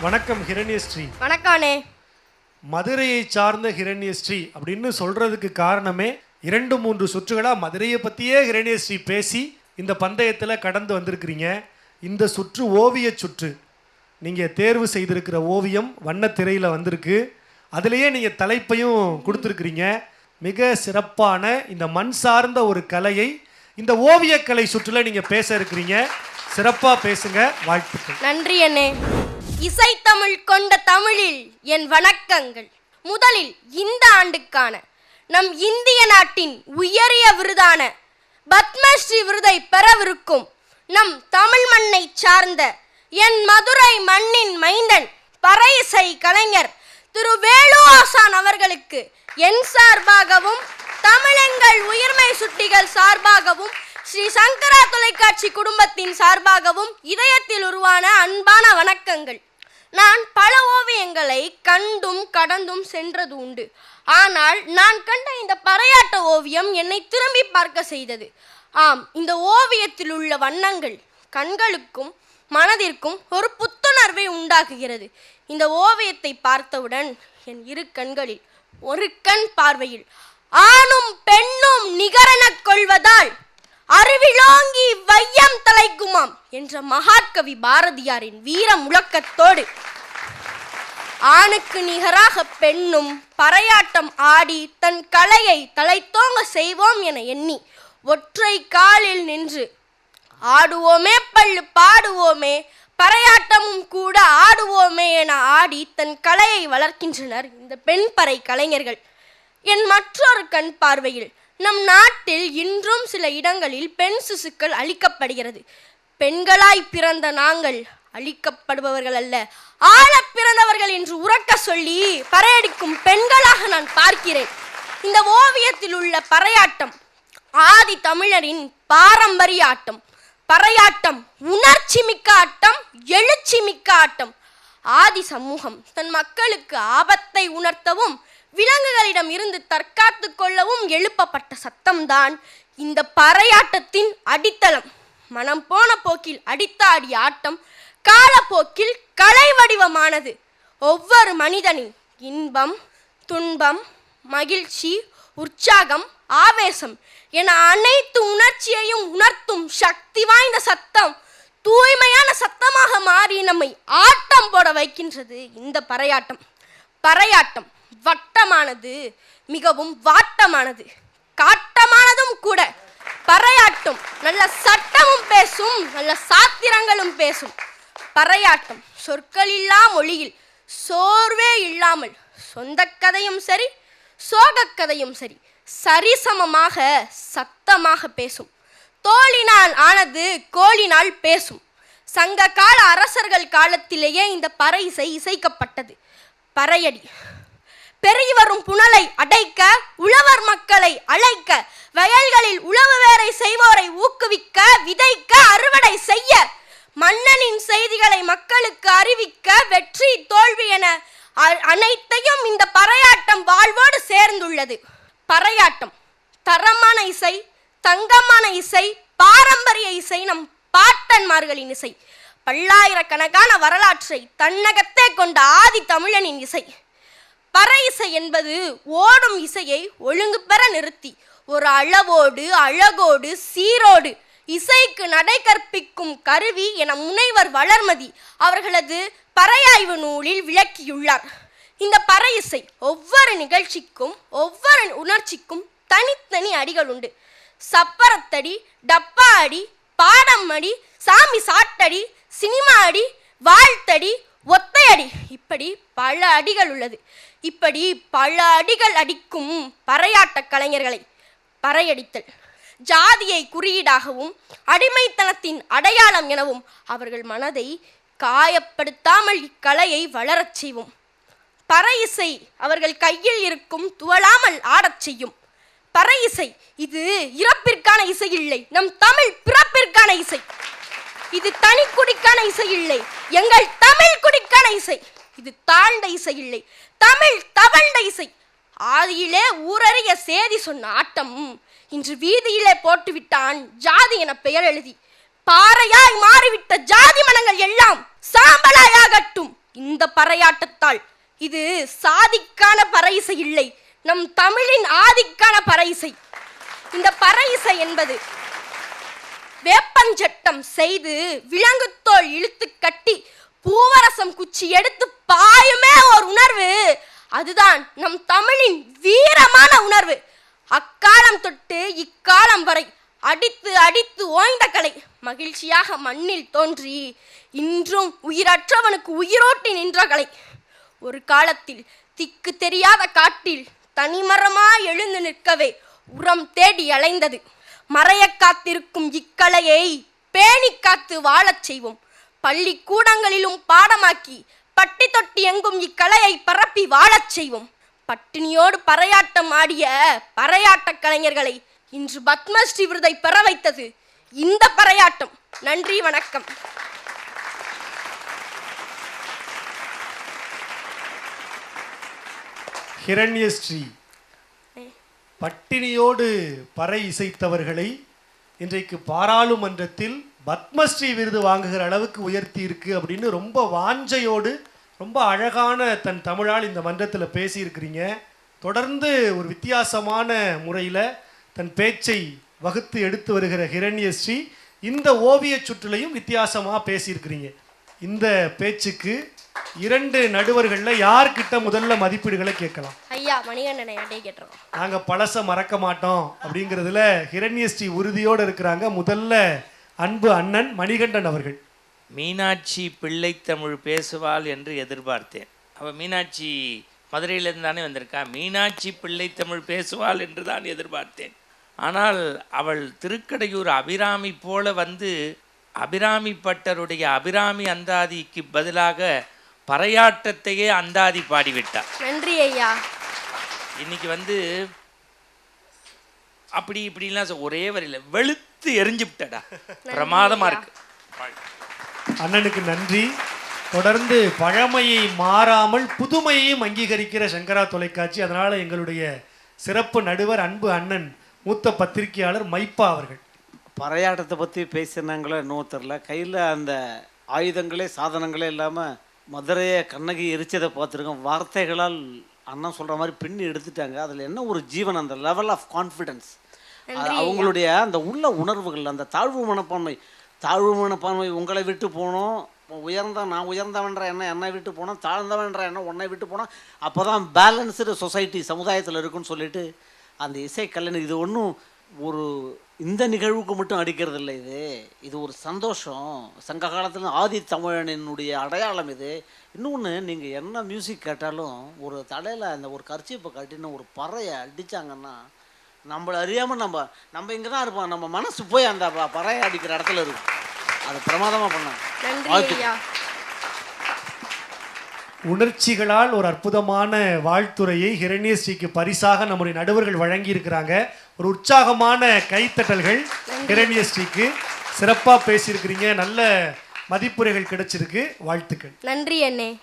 வணக்கம் ஹிரண்யஸ்ரீ. வணக்கானே மதுரையை சார்ந்த ஹிரண்யஸ்ரீ அப்படின்னு சொல்றதுக்கு காரணமே இரண்டு மூன்று சுற்றுகளா மதுரையை பத்தியே ஹிரண்யஸ்ரீ பேசி இந்த பந்தயத்துல கடந்து வந்திருக்கிறீங்க. இந்த சுற்று ஓவிய சுற்று. நீங்க தேர்வு செய்திருக்கிற ஓவியம் வண்ணத் திரையில வந்திருக்கு. அதுலேயே நீங்க தலைப்பையும் கொடுத்துருக்கிறீங்க. மிக சிறப்பான இந்த மண் சார்ந்த ஒரு கலையை இந்த ஓவியக்கலை சுற்றுல நீங்க பேச இருக்கிறீங்க. சிறப்பா பேசுங்க. வாழ்த்துக்கள். நன்றி அண்ணே இசைத்தமிழ் கொண்ட தமிழில் என் வணக்கங்கள். முதலில் இந்த ஆண்டுக்கான நம் இந்திய நாட்டின் உயரிய விருதான பத்மஸ்ரீ விருதை பெறவிருக்கும் நம் தமிழ் மண்ணை சார்ந்த என் மதுரை மண்ணின் மைந்தன் பறை இசை கலைஞர் திரு வேலு ஆசான் அவர்களுக்கு என் சார்பாகவும் தமிழெங்கள் உயிர்மை சுட்டிகள் சார்பாகவும் ஸ்ரீ சங்கரா தொலைக்காட்சி குடும்பத்தின் சார்பாகவும் இதயத்தில் உருவான அன்பான வணக்கங்கள். நான் பல ஓவியங்களை கண்டும் கடந்தும் சென்றது உண்டு. ஆனால் நான் கண்ட இந்த பறையாட்ட ஓவியம் என்னை திரும்பி பார்க்க செய்தது. ஆம் இந்த ஓவியத்தில் உள்ள வண்ணங்கள் கண்களுக்கும் மனதிற்கும் ஒரு புத்துணர்வை உண்டாக்குகிறது. இந்த ஓவியத்தை பார்த்தவுடன் என் இரு கண்களில் ஒரு கண் பார்வையில் ஆணும் பெண்ணும் நிகரணக் கொள்வதால் அறிவிலோங்கி வையம் தலைக்குமாம் என்ற மகாத்கவி பாரதியாரின் வீர முழக்கத்தோடு. ஆணுக்கு நிகராக பெண்ணும் பறையாட்டம் ஆடி தன் கலையை தலைத்தோங்க செய்வோம் என எண்ணி ஒற்றை காலில் நின்று ஆடுவோமே பள்ளு பாடுவோமே பறையாட்டமும் கூட ஆடுவோமே என ஆடி தன் கலையை வளர்க்கின்றனர் இந்த பெண் பறை கலைஞர்கள். என் மற்றொரு கண் பார்வையில் நம் நாட்டில் இன்றும் சில இடங்களில் பெண் சிசுக்கள் அழிக்கப்படுகிறது. பெண்களாய் பிறந்த நாங்கள் அழிக்கப்படுபவர்கள் அல்ல. ஆழ பிறந்தவர்கள் என்று உறக்க சொல்லி பறையடிக்கும் பெண்களாக நான் பார்க்கிறேன். இந்த ஓவியத்தில் உள்ள பறையாட்டம் ஆதி தமிழரின் பாரம்பரிய ஆட்டம் பறையாட்டம் உணர்ச்சி மிக்க ஆட்டம் எழுச்சி மிக்க ஆட்டம். ஆதி சமூகம் தன் மக்களுக்கு ஆபத்தை உணர்த்தவும் விலங்குகளிடம் இருந்து தற்காத்து கொள்ளவும் எழுப்பப்பட்ட சத்தம்தான் இந்த பறையாட்டத்தின் அடித்தளம். மனம் போன போக்கில் அடித்தாடி ஆட்டம் காலப்போக்கில் கலை வடிவமானது. ஒவ்வொரு மனிதனின் இன்பம் துன்பம் மகிழ்ச்சி உற்சாகம் ஆவேசம் என அனைத்து உணர்ச்சியையும் உணர்த்தும் சக்தி வாய்ந்த சத்தம் தூய்மையான சத்தமாக மாறி நம்மை ஆட்டம் போட வைக்கின்றது இந்த பறையாட்டம். பறையாட்டம் வட்டமானது மிகவும் வாட்டமானது. காட்டமானதும் கூட பறையாட்டும். நல்ல சட்டமும் பேசும் நல்ல சாத்திரங்களும் பேசும். பறையாட்டம் சொற்களில்லா மொழியில் சோர்வே இல்லாமல். சொந்த கதையும் சரி சோகக் கதையும் சரி. சரிசமமாக சத்தமாக பேசும். தோளினால் ஆனது கோளினால் பேசும். சங்க கால அரசர்கள் காலத்திலேயே இந்த பறை இசை இசைக்கப்பட்டது. பறையடி. பெருகி வரும் புனலை அடைக்க உழவர் மக்களை அழைக்க வயல்களில் உழவு வேலை செய்வோரை ஊக்குவிக்க விதைக்க அறுவடை செய்ய மன்னனின் செய்திகளை மக்களுக்கு அறிவிக்க வெற்றி தோல்வி என அ- அனைத்தையும் இந்த பறையாட்டம் வாழ்வோடு சேர்ந்துள்ளது. பறையாட்டம் தரமான இசை தங்கமான இசை பாரம்பரிய இசை நம் பாட்டன்மார்களின் இசை பல்லாயிரக்கணக்கான வரலாற்றை தன்னகத்தே கொண்ட ஆதி தமிழனின் இசை. பறை இசை என்பது ஓடும் இசையை ஒழுங்கு பெற நிறுத்தி ஒரு அளவோடு அழகோடு சீரோடு இசைக்கு நடை கற்பிக்கும் கருவி என முனைவர் வளர்மதி அவர்களது பறையாய்வு நூலில் விளக்கியுள்ளார். இந்த பறை இசை ஒவ்வொரு நிகழ்ச்சிக்கும் ஒவ்வொரு உணர்ச்சிக்கும் தனித்தனி அடிகள் உண்டு. சப்பரத்தடி டப்பா அடி பாடம் அடி சாமி சாட்டடி சினிமா அடி வாழ்த்தடி ஒத்தை அடி இப்படி பல அடிகள் உள்ளது. இப்படி பல அடிகள் அடிக்கும் பறையாட்ட கலைஞர்களை பறையடித்தல். ஜாதியை குறியீடாகவும் அடிமைத்தனத்தின் அடையாளம் எனவும் அவர்கள் மனதை காயப்படுத்தாமல் இக்கலையை வளரச் செய்வோம். பறை இசை அவர்கள் கையில் இருக்கும் துவளாமல் ஆடச் செய்யும். பறை இசை இது இறப்பிற்கான இசை இல்லை. நம் தமிழ் பிறப்பிற்கான இசை. இது தனி குடிக்கான இசை இல்லை எங்கள் தமிழ் குடிக்கான இசை. இது தாழ்ந்த இசை இல்லை தமிழ் தவழ்ந்த இசை. ஆதியிலே ஊரறிய சேதி சொன்ன ஆட்டம். இன்று வீதியிலே போட்டுவிட்டான் ஜாதி என பெயர் எழுதி. பாறையாய் மாறிவிட்ட ஜாதி மனங்கள் எல்லாம் சாம்பலாயாகட்டும். இந்த பறையாட்டத்தால் இது சாதிக்கான பறையிசை இல்லை. நம் தமிழின் ஆதிக்கான பறை இசை இந்த பறையிசை என்பது வேப்பஞ்சட்டம் செய்து விலங்குத்தோல் இழுத்து கட்டி பூவரசம் குச்சி எடுத்து பாயுமே ஒரு உணர்வு. அதுதான் நம் தமிழின் வீரமான உணர்வு. அக்காலம் தொட்டு இக்காலம் வரை அடித்து அடித்து ஓய்ந்த கலை மகிழ்ச்சியாக மண்ணில் தோன்றி இன்றும் உயிரற்றவனுக்கு உயிரோட்டி நின்ற கலை. ஒரு காலத்தில் திக்கு தெரியாத காட்டில் தனிமரமாய் எழுந்து நிற்கவே உரம் தேடி அலைந்தது. மறைய காத்திருக்கும் இக்கலையை பேணி காத்து வாழச் செய்வோம். பள்ளி கூடங்களிலும் பாடமாக்கி பட்டி தொட்டி எங்கும் இக்கலையை பரப்பி வாழச் செய்வோம். பட்டினியோடு பறையாட்டம் ஆடிய பறையாட்டக் கலைஞர்களை இன்று பத்மஸ்ரீ விருதை பெற வைத்தது இந்த பறையாட்டம். நன்றி வணக்கம். ஹிரண்யஸ்ரீ. பட்டினியோடு பறை இசைத்தவர்களை இன்றைக்கு பாராளுமன்றத்தில் பத்மஸ்ரீ விருது வாங்குகிற அளவுக்கு உயர்த்தி இருக்கு அப்படின்னு ரொம்ப வாஞ்சையோடு ரொம்ப அழகான தன் தமிழால் இந்த மன்றத்தில் பேசியிருக்கிறீங்க. தொடர்ந்து ஒரு வித்தியாசமான முறையில் தன் பேச்சை வகுத்து எடுத்து வருகிற ஹிரண்யஸ்ரீ இந்த ஓவியச் சுற்றுலையும் வித்தியாசமாக பேசியிருக்கிறீங்க. இந்த பேச்சுக்கு இரண்டு நடுவர்களில் யார்கிட்ட முதல்ல மதிப்பீடுகளை கேட்கலாம்? ஐயா மணிகண்டனை அடைய கேட்டுறோம். நாங்கள் பழச மறக்க மாட்டோம் அப்படிங்கிறதுல ஹிரண்யஸ்ரீ உறுதியோடு இருக்கிறாங்க முதல்ல அன்பு அண்ணன் மணிகண்டன் அவர்கள். மீனாட்சி பிள்ளை தமிழ் பேசுவாள் என்று எதிர்பார்த்தேன். அவள் மீனாட்சி மதுரையிலிருந்து தானே வந்திருக்கா? மீனாட்சி பிள்ளை தமிழ் பேசுவாள் என்று தான் எதிர்பார்த்தேன். ஆனால் அவள் திருக்கடையூர் அபிராமி போல வந்து அபிராமி பட்டருடைய அபிராமி அந்தாதிக்கு பதிலாக பறையாட்டத்தையே அந்தாதி பாடிவிட்டார் நன்றி ஐயா. இன்னைக்கு வந்து அப்படி இப்படிலாம் ஒரே வரையில் வெளுத்து எரிஞ்சு விட்டடா பிரமாதமா இருக்கு. அண்ணனுக்கு நன்றி. தொடர்ந்து பழமையை மாறாமல் புதுமையையும் அங்கீகரிக்கிற சங்கரா தொலைக்காட்சி. அதனால எங்களுடைய சிறப்பு நடுவர் அன்பு அண்ணன் மூத்த பத்திரிகையாளர் மைப்பா அவர்கள். பறையாட்டத்தை பற்றி பேசினாங்களோ என்னவோ தெரில கையில் அந்த ஆயுதங்களே சாதனங்களே இல்லாமல் மதுரையை கண்ணகி எரிச்சதை பார்த்துருக்கோம். வார்த்தைகளால் அண்ணன் சொல்கிற மாதிரி பின்னி எடுத்துட்டாங்க. அதில் என்ன ஒரு ஜீவன் அந்த லெவல் ஆஃப் கான்ஃபிடென்ஸ் அவங்களுடைய அந்த உள்ள உணர்வுகள் அந்த தாழ்வு மனப்பான்மை. தாழ்வு மனப்பான்மை உங்களை விட்டு போனோம். உயர்ந்த நான் உயர்ந்தவன்ற எண்ணம் என்னை விட்டு போனோம் தாழ்ந்தவன்ற எண்ணம் உன்னை விட்டு போனோம் அப்போ தான் பேலன்ஸ்டு சொசைட்டி சமுதாயத்தில் இருக்குன்னு சொல்லிட்டு அந்த இசை இது ஒன்றும் ஒரு இந்த நிகழ்வுக்கு மட்டும் அடிக்கிறது இல்லை இது. இது ஒரு சந்தோஷம். சங்க காலத்தில் ஆதி தமிழனினுடைய அடையாளம் இது. இன்னொன்று நீங்கள் என்ன மியூசிக் கேட்டாலும் ஒரு தலையில் அந்த ஒரு கர்ச்சிப்பை கட்டின ஒரு பறையை அடித்தாங்கன்னா நம்மளை அறியாமல் நம்ம நம்ம இங்கே தான் இருப்போம். நம்ம மனசு போய் அந்த பறையை அடிக்கிற இடத்துல இருக்கும். அது பிரமாதமாக பண்ணாங்க உணர்ச்சிகளால் ஒரு அற்புதமான வாழ்த்துறையை ஹிரண்யஸ்ரீக்கு பரிசாக நம்முடைய நடுவர்கள் வழங்கி இருக்கிறாங்க ஒரு உற்சாகமான கைத்தட்டல்கள் ஹிரண்யஸ்ரீக்கு. சிறப்பாக பேசியிருக்கிறீங்க. நல்ல மதிப்புரைகள் கிடைச்சிருக்கு. வாழ்த்துக்கள். நன்றி அண்ணே.